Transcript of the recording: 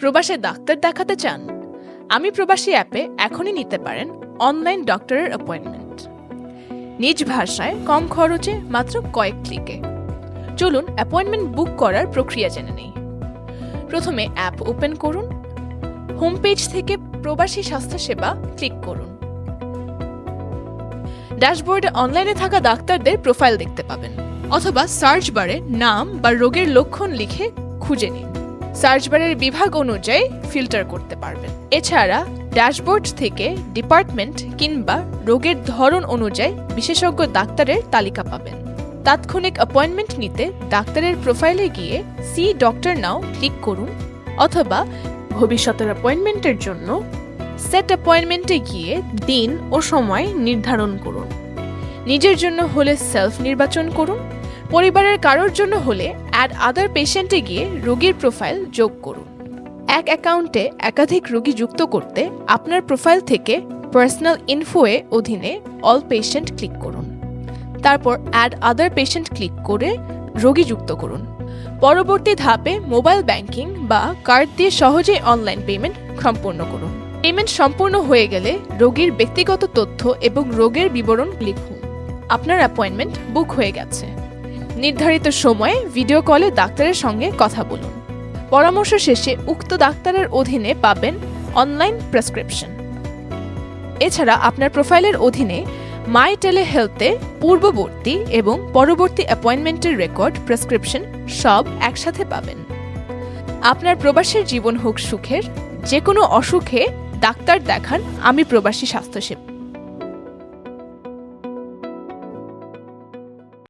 প্রবাসে ডাক্তার দেখাতে চান? আমি প্রবাসী অ্যাপে এখনই নিতে পারেন অনলাইন ডক্টরের অ্যাপয়েন্টমেন্ট। নিজ ভাষায় কম খরচে মাত্র কয়েক ক্লিকে চলুন অ্যাপয়েন্টমেন্ট বুক করার প্রক্রিয়া জেনে নেই। প্রথমে অ্যাপ ওপেন করুন। হোম পেজ থেকে প্রবাসী স্বাস্থ্যসেবা ক্লিক করুন। ড্যাশবোর্ডে অনলাইনে থাকা ডাক্তারদের প্রোফাইল দেখতে পাবেন। অথবা সার্চ বারে নাম বা রোগের লক্ষণ লিখে খুঁজে নিন। সার্চ বারের বিভাগ অনুযায়ী ফিল্টার করতে পারবেন। এছাড়া ড্যাশবোর্ড থেকে ডিপার্টমেন্ট কিংবা রোগের ধরন অনুযায়ী বিশেষজ্ঞ ডাক্তারের তালিকা পাবেন। তাৎক্ষণিক অ্যাপয়েন্টমেন্ট নিতে ডাক্তারের প্রোফাইলে গিয়ে সি ডক্টর নাও ক্লিক করুন অথবা ভবিষ্যতের অ্যাপয়েন্টমেন্টের জন্য সেট অ্যাপয়েন্টমেন্টে গিয়ে দিন ও সময় নির্ধারণ করুন। নিজের জন্য হলে সেলফ নির্বাচন করুন। পরিবারের কারোর জন্য হলে অ্যাড আদার পেশেন্টে গিয়ে রোগীর প্রোফাইল যোগ করুন। এক অ্যাকাউন্টে একাধিক রোগী যুক্ত করতে আপনার প্রোফাইল থেকে পার্সোনাল ইনফোয়ে অধীনে অল পেশেন্ট ক্লিক করুন। তারপর অ্যাড আদার পেশেন্ট ক্লিক করে রোগী যুক্ত করুন। পরবর্তী ধাপে মোবাইল ব্যাংকিং বা কার্ড দিয়ে সহজেই অনলাইন পেমেন্ট সম্পূর্ণ করুন। পেমেন্ট সম্পূর্ণ হয়ে গেলে রোগীর ব্যক্তিগত তথ্য এবং রোগের বিবরণ লিখুন। আপনার অ্যাপয়েন্টমেন্ট বুক হয়ে গেছে। নির্ধারিত সময়ে ভিডিও কলে ডাক্তারের সঙ্গে কথা বলুন। পরামর্শ শেষে উক্ত ডাক্তারের অধীনে পাবেন অনলাইন প্রেসক্রিপশন এছাড়া আপনার প্রোফাইলের অধীনে মাই টেলি হেলথে পূর্ববর্তী এবং পরবর্তী অ্যাপয়েন্টমেন্টের রেকর্ড প্রেসক্রিপশন সব একসাথে পাবেন। আপনার প্রবাসের জীবন হোক সুখের যে কোনো অসুখে ডাক্তার দেখান, আমি প্রবাসী স্বাস্থ্যসেবা।